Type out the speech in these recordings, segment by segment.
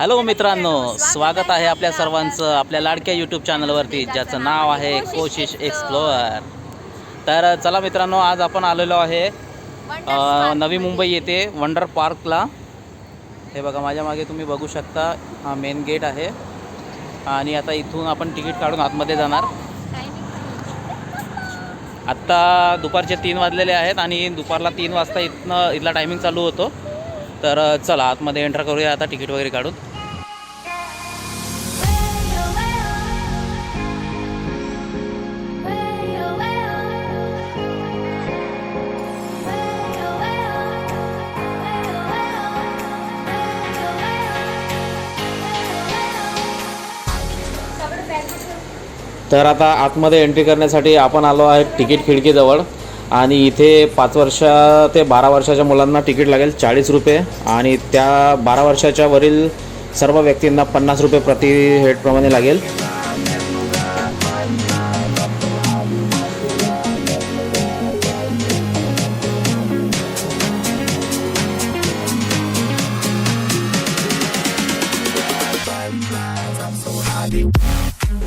Hello मित्रांनो स्वागत आहे आपल्या सर्वांचं आपल्या लाडक्या यूट्यूब चॅनलवरती ज्याचं नाव आहे कोशिश एक्सप्लोअर. तर चला मित्रांनो आज आपण आलेलो आहे नवी मुंबई येथे वंडर पार्कला. हे बघा माझ्या मागे तुम्ही बघू शकता हा मेन गेट आहे. आणि आता इथून आपण तिकीट काढून आतमध्ये जाणार. आत्ता दुपारचे तीन वाजलेले आहेत आणि दुपारला तीन वाजता इथनं इथला टायमिंग चालू होतो. तर चला आतमध्ये एंटर करूया आता तिकीट वगैरे काढून. तर आता आतमध्ये एंट्री करण्यासाठी आपण आलो आहे तिकीट खिडकीजवळ. आणि इथे पाच वर्ष ते बारा वर्षाच्या मुलांना तिकीट लागेल चाळीस रुपये. आणि त्या बारा वर्षाच्या वरील सर्व व्यक्तींना पन्नास रुपये प्रति हेडप्रमाणे लागेल.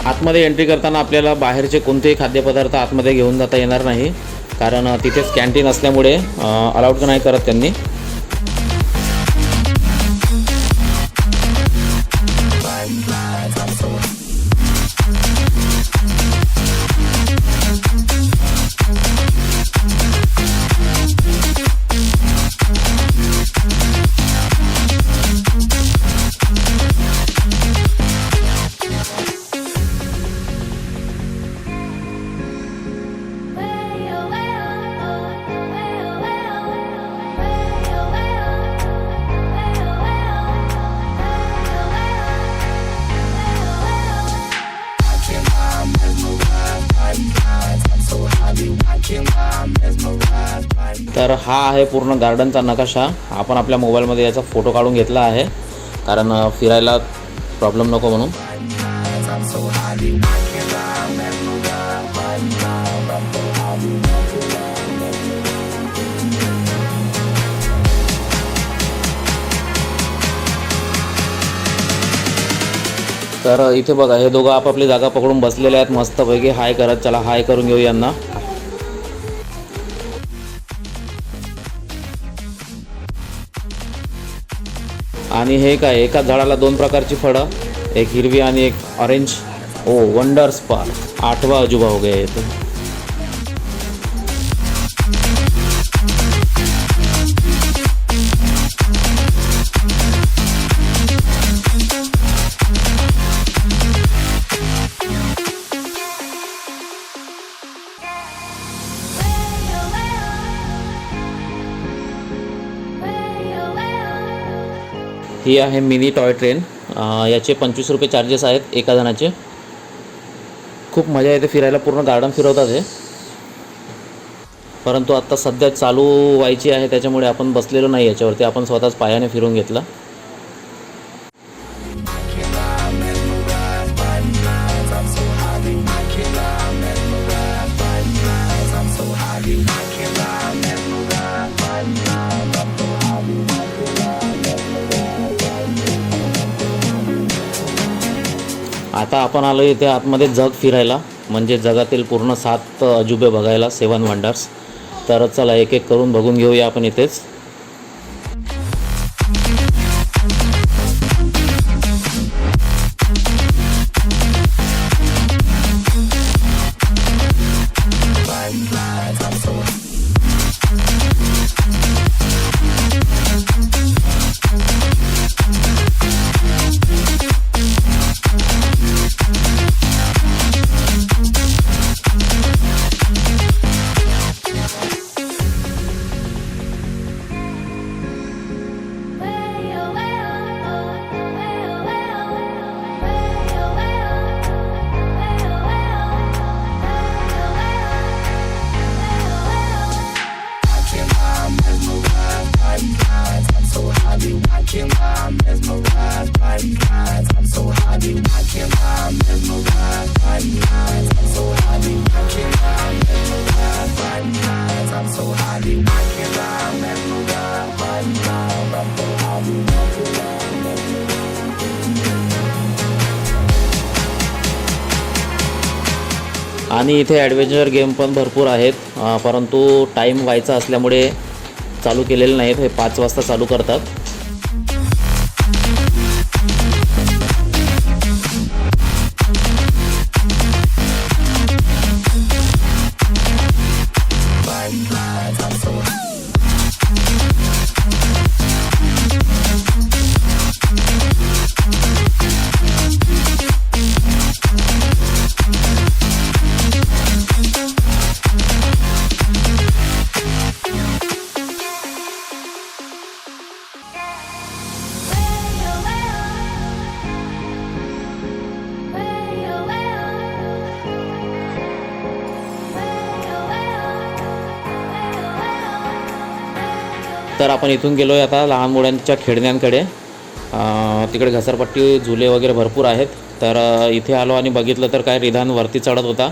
आतमध्ये एंट्री करताना आपल्याला बाहेरचे कोणतेही खाद्यपदार्थ आतमध्ये घेऊन जाता येणार नाही. कारण तिथेच कॅन्टीन असल्यामुळे अलाउड नाही करत त्यांनी. तर हा आहे पूर्ण गार्डनचा नकाशा. आपण आपल्या मोबाईलमध्ये याचा फोटो काढून घेतला आहे. कारण फिरायला प्रॉब्लेम नको म्हणून. तर इथे बघा हे दोघं आपापली जागा पकडून बसलेले आहेत. मस्तपैकी हाय करत चला हाय करून घेऊ यांना. आणि हे काय एका झाडाला दोन प्रकारची फळं एक हिरवी आणि एक ऑरेंज ओ वंडर्स स्पार आठवा अजुबा हो गया ये ही आहे मिनी टॉय ट्रेन. याचे पंचवीस रुपये चार्जेस आहेत एका जणाचे. खूप मजा येते फिरायला पूर्ण गार्डन फिरवतात हे. परंतु आत्ता सध्या चालू व्हायची आहे त्याच्यामुळे आपण बसलेलो नाही याच्यावरती. आपण स्वतःच पायाने फिरून घेतलं. आता आपण आलो इथे आतमध्ये जग फिरायला. म्हणजे जगातील पूर्ण सात अजुबे बघायला सेवन वंडर्स. तर चला एक एक करून बघून घेऊया आपण इथेच. आणि इथे ॲडव्हेंचर गेम पण भरपूर आहेत. परंतु टाईम व्हायचा असल्यामुळे चालू केलेले नाहीत हे पाच वाजता चालू करतात. तर आपण इथून गेलो आहे आता लहान मुलांच्या खेळण्यांकडे. तिकडे घसरपट्टी झुले वगैरे भरपूर आहेत. तर इथे आलो आणि बघितलं तर काय रिधान वरती चढत होता.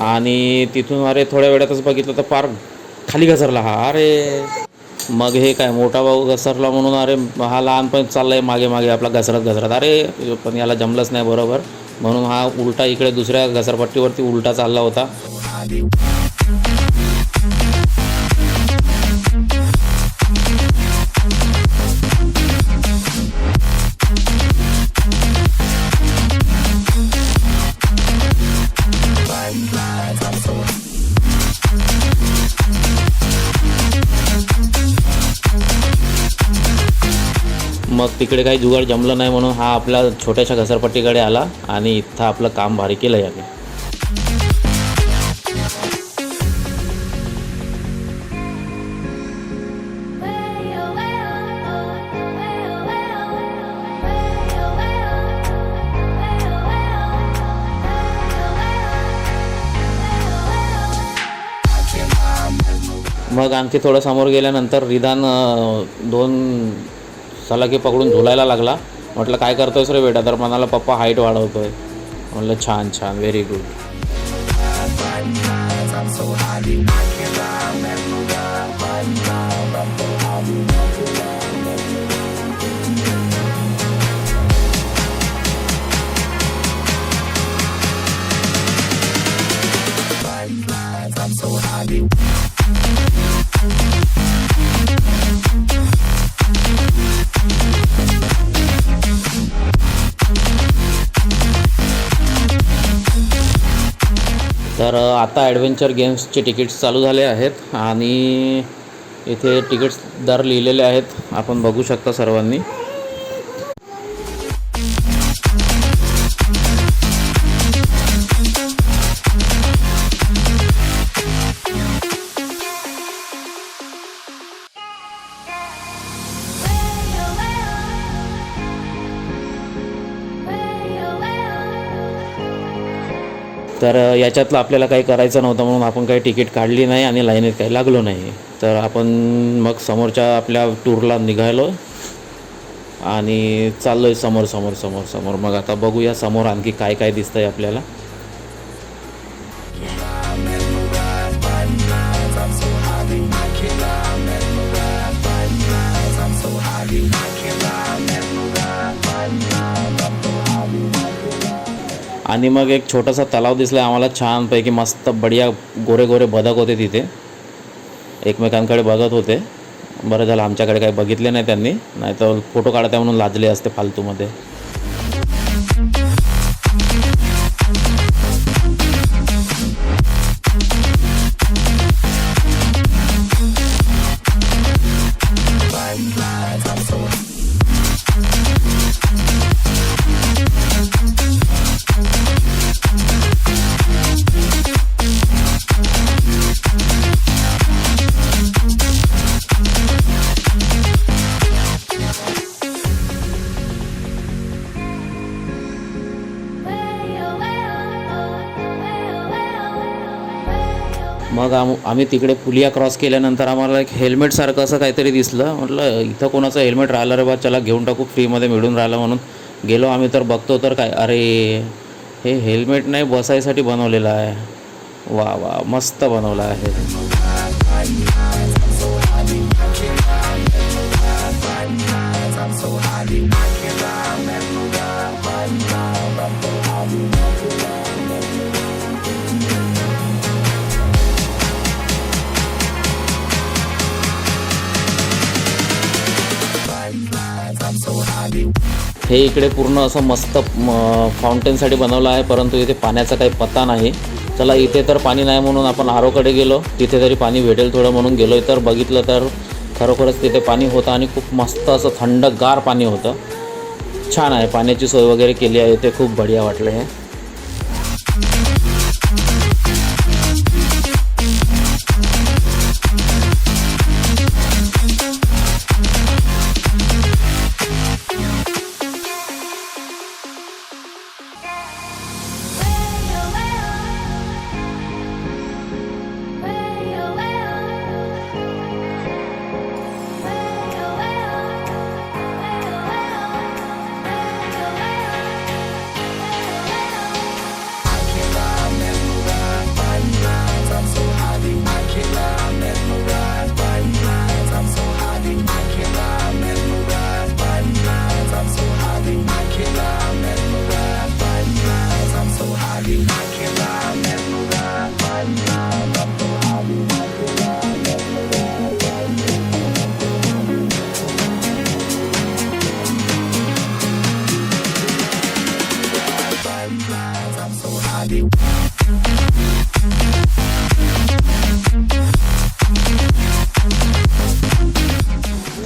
आणि तिथून अरे थोड्या वेळातच बघितलं तर फार खाली घसरला हा. अरे मग हे काय मोठा भाऊ घसरला म्हणून अरे हा लहानपण चाललाय मागे मागे आपला घसरत घसरत. अरे पण याला जमलंच नाही बरोबर. म्हणून हा उलटा इकडे दुसऱ्या घसरपट्टीवरती उलटा चालला होता. मग तिकडे काही जुगाड जमलं नाही म्हणून हा आपला छोट्याशा घसरपट्टीकडे आला आणि इथं आपलं काम भारी केलं याने. मग आणखी थोडं समोर गेल्यानंतर रिधान दोन चला की पकडून झुलायला लागला. म्हटलं काय करतोयस रे बेटा? तर म्हणाला पप्पा हाईट वाढवतोय. म्हटलं छान छान व्हेरी गुड. तर आता ॲडव्हेंचर गेम्सचे तिकीट्स चालू झाले आहेत आणि इथे तिकीट्स दर लिहिलेले आहेत. आपण बघू शकता सर्वांनी. तर याच्यातलं आपल्याला काही करायचं नव्हतं म्हणून आपण काही तिकीट काढली नाही आणि लाईनीत काही लागलो नाही. तर आपण मग समोरच्या आपल्या टूरला निघालो आणि चाललो आहे समोर समोर समोर समोर. मग आता बघूया समोर आणखी काय काय दिसतंय आपल्याला. आणि मग एक छोटासा तलाव दिसला आम्हाला छानपैकी मस्त बढिया गोरे गोरे बदक होते तिथे. एकमेकांकडे बघत होते. बरं झालं आमच्याकडे काही बघितले नाही त्यांनी. नाही तर फोटो काढता म्हणून लाजले असते फालतूमध्ये. आम्ही तिकडे पुलिया क्रॉस केल्यानंतर आम्हाला एक हेल्मेटसारखं असं काहीतरी दिसलं. म्हटलं इथं कोणाचं हेल्मेट राहिलं रे बा चला घेऊन टाकू फ्रीमध्ये मिळून राहिलं म्हणून. गेलो आम्ही तर बघतो तर काय अरे हे हेल्मेट नाही बसायसाठी बनवलेलं आहे. वा वा मस्त बनवलं आहे. हे इकडे पूर्ण असं मस्त फाउंटेनसाठी बनवलं आहे परंतु इथे पाण्याचा काही पत्ता नाही. चला इथे तर पाणी नाही म्हणून आपण आरोकडे गेलो. तिथे तरी पाणी भेटेल थोडं म्हणून गेलो तर बघितलं तर खरोखरच तिथे पाणी होतं आणि खूप मस्त असं थंडगार पाणी होतं. छान आहे. पाण्याची सोय वगैरे केली आहे. ते खूप बढिया वाटलं हे.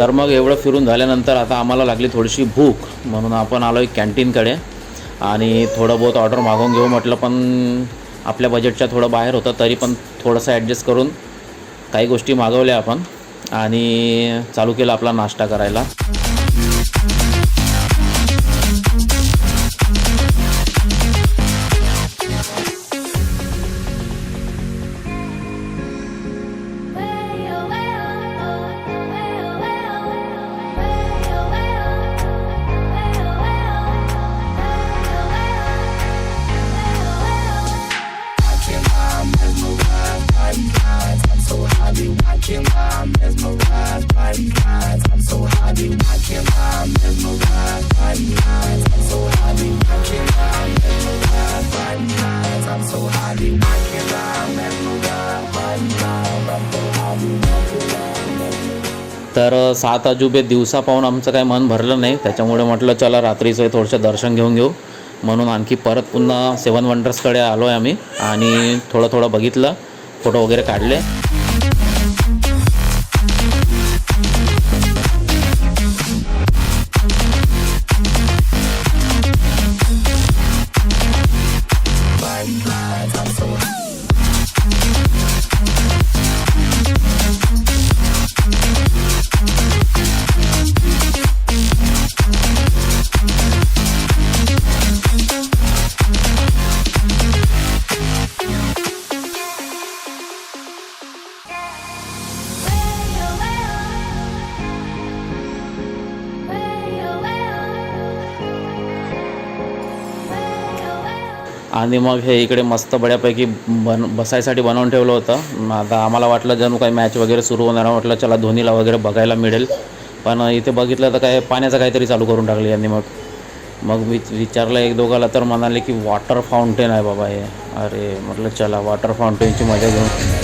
तर मग एवढं फिरून झाल्यानंतर आता आम्हाला लागली थोडीशी भूक म्हणून आपण आलो आहे कॅन्टीनकडे. आणि थोडं बहुत ऑर्डर मागवून घेऊ म्हटलं पण आपल्या बजेटच्या थोडं बाहेर होतं तरी पण थोडंसं ॲडजस्ट करून काही गोष्टी मागवल्या आपण. आणि चालू केलं आपला नाश्ता करायला. तर सात अजुबे दिवसा पाहून आमचं काही मन भरलं नाही. त्याच्यामुळे म्हटलं चला रात्रीचं थोडंसं दर्शन घेऊन घेऊ. म्हणून आणखी परत पुन्हा सेवन वंडर्सकडे आलो आहे आम्ही आणि थोडं थोडं बघितलं. फोटो वगैरे काढले. आणि मग हे इकडे मस्त बड्यापैकी बन बसायसाठी बनवून ठेवलं होतं. आता आम्हाला वाटलं जणू काही मॅच वगैरे सुरू होणार म्हटलं चला धोनीला वगैरे बघायला मिळेल. पण इथे बघितलं तर काय पाण्याचं काहीतरी चालू करून टाकलं यांनी मग. मग मी विचारलं एक दोघाला तर म्हणाले की वॉटर फाउंटेन आहे बाबा हे. अरे म्हटलं चला वॉटर फाउंटेनची मजा घेऊन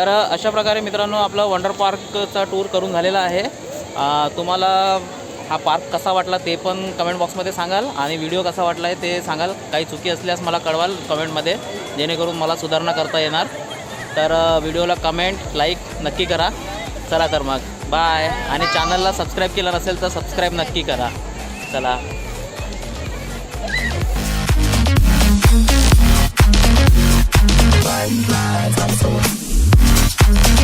तर अशा प्रकारे मित्रांनो आपला वंडर पार्कचा टूर करून झालेला आहे. तुम्हाला हा पार्क कसा वाटला ते पण कमेंट बॉक्समध्ये सांगाल आणि व्हिडिओ कसा वाटला आहे ते सांगाल. काही चुकी असल्यास मला कळवाल कमेंटमध्ये जेणेकरून मला सुधारणा करता येणार. तर व्हिडिओला कमेंट लाईक नक्की करा. चला तर मग बाय आणि चॅनलला सबस्क्राईब केलं नसेल तर सबस्क्राईब नक्की करा. चला. I'm so Thank